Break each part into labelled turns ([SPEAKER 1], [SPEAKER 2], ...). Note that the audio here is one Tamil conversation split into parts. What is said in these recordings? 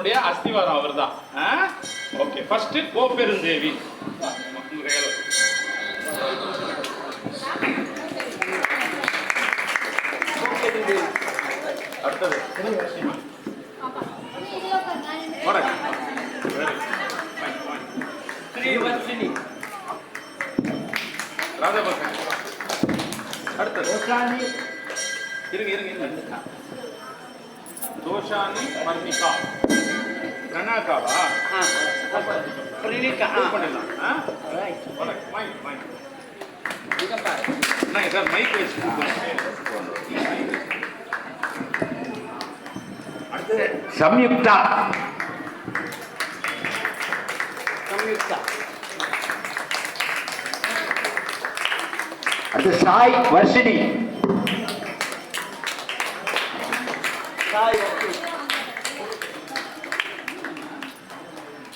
[SPEAKER 1] உடைய அஸ்திவாரம் அவர்தான். ஓகே ஃபர்ஸ்ட் கோப்பெருந்தேவி அடுத்தது. ராதாபக்தன் அடுத்தது. இருங்க இருங்க இருங்க. தோஷானி மர்மிகா. பிரனாகாவா
[SPEAKER 2] பிரணிகா
[SPEAKER 1] பண்ணலாம் மைக் சார் மைக் வச்சு
[SPEAKER 3] சம்யுக்தா.
[SPEAKER 2] சம்யுக்தா.
[SPEAKER 3] அடுத்து சாய் வர்ஷினி.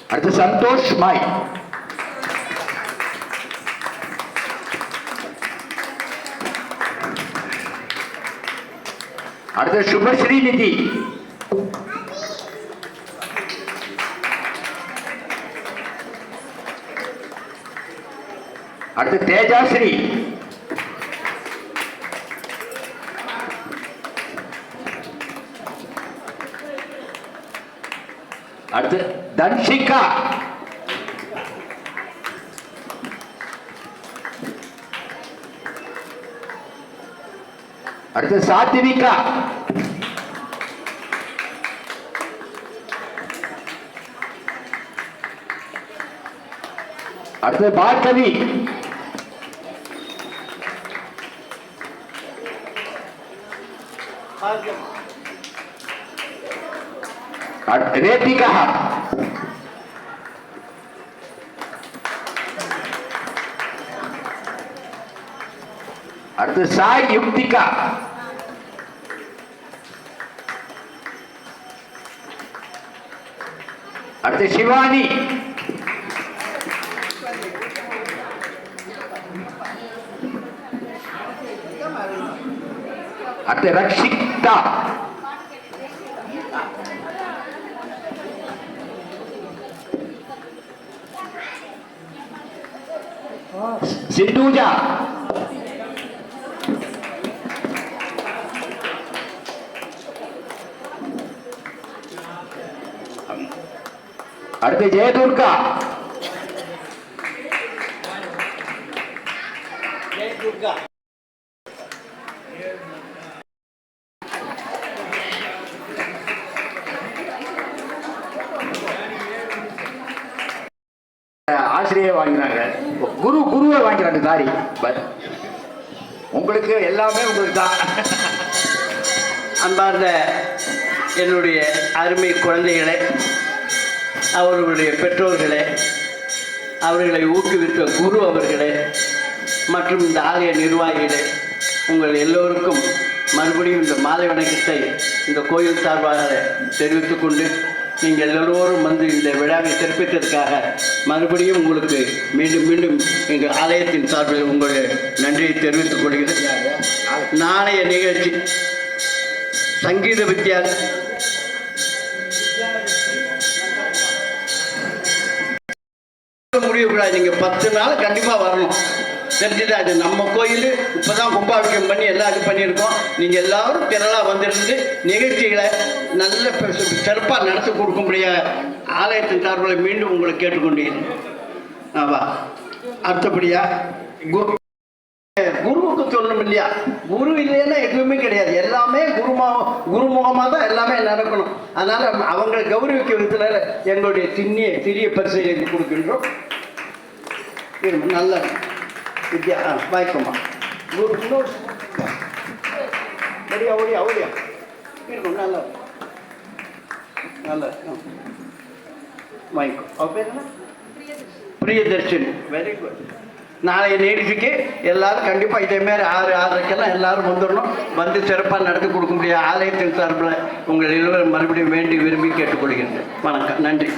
[SPEAKER 3] அடுத்து சந்தோஷ் மாய். அடுத்து சுபஸ்ரீ நிதி அடுத்து தேஜாஸ்ரீ. அடுத்து தன்ஷிகா அடுத்து சாத்விகா அடுத்து பார்கவி
[SPEAKER 2] பாக்கியம்
[SPEAKER 3] அடுத்து ரேபிகா அடுத்து சாய் யுக்திகா. அடுத்து சிவானி. அடுத்து ரக்ஷிதா. சிந்தூஜா அடுத்து ஜெயதுர்கா
[SPEAKER 2] ஜெய்
[SPEAKER 3] ஆசிரியை வாங்கினாங்க. குரு குருவை வாங்கிறாங்க தாரி பட் உங்களுக்கு எல்லாமே உங்களுக்கு தான்.
[SPEAKER 2] அன்பார்ந்த என்னுடைய அருமை குழந்தைகளை அவர்களுடைய பெற்றோர்களே அவர்களை ஊக்குவித்த குரு அவர்களே மற்றும் இந்த ஆலய நிர்வாகிகளே உங்கள் எல்லோருக்கும் மறுபடியும் இந்த மாலை வணக்கத்தை இந்த கோயில் சார்பாக தெரிவித்துக்கொண்டு நீங்கள் எல்லோரும் வந்து இந்த விழாவை சிறப்பித்ததற்காக மறுபடியும் உங்களுக்கு மீண்டும் மீண்டும் எங்கள் ஆலயத்தின் சார்பில் உங்களுடைய நன்றியை தெரிவித்துக் கொள்கிறேன். நாளைய நிகழ்ச்சி சங்கீத வித்யா முடியக்கூடாது நீங்க பத்து நாள் கண்டிப்பா வரணும். தெரிஞ்சது அது நம்ம கோயில் இப்பதான் கும்பாபிஷேகம் பண்ணி எல்லாம் இது பண்ணியிருக்கோம். நீங்கள் எல்லாரும் திரளாக வந்திருந்து நிகழ்ச்சிகளை நல்ல சிறப்பாக நடத்தி கொடுக்கும்படிய ஆலயத்தின் சார்பில் மீண்டும் உங்களை கேட்டுக்கொண்டேன். ஆவா அடுத்தபடியா குரு குருவுக்கு சொல்லணும் இல்லையா? குரு இல்லைன்னா எதுவுமே கிடையாது. எல்லாமே குருமா குருமுகமாக தான் எல்லாமே நடக்கணும். அதனால் அவங்களை கௌரவிக்க விதத்தில் எங்களுடைய சின்னிய சிறிய பரிசை கொடுக்கின்றோம். நல்லா நல்ல வித்யா ஆ வாய்க்குமா குரு இன்னொரு ஓடியா ஓடியா ஓடியா. இருக்கும் நல்ல நல்ல வாய்க்கும் அவ பேர் என்ன? பிரியதர்ஷினி. வெரி குட் நாளைய நிகழ்ச்சிக்கு எல்லாரும் கண்டிப்பாக இதேமாரி ஆறு ஆறரைக்கெல்லாம் எல்லாரும் வந்துடணும். வந்து சிறப்பாக நடத்தி கொடுக்க முடியாது ஆலயத்தின் சார்பில் உங்கள் எல்லோரும் மறுபடியும் வேண்டி விரும்பி கேட்டுக்கொள்கின்றேன். வணக்கம். நன்றி.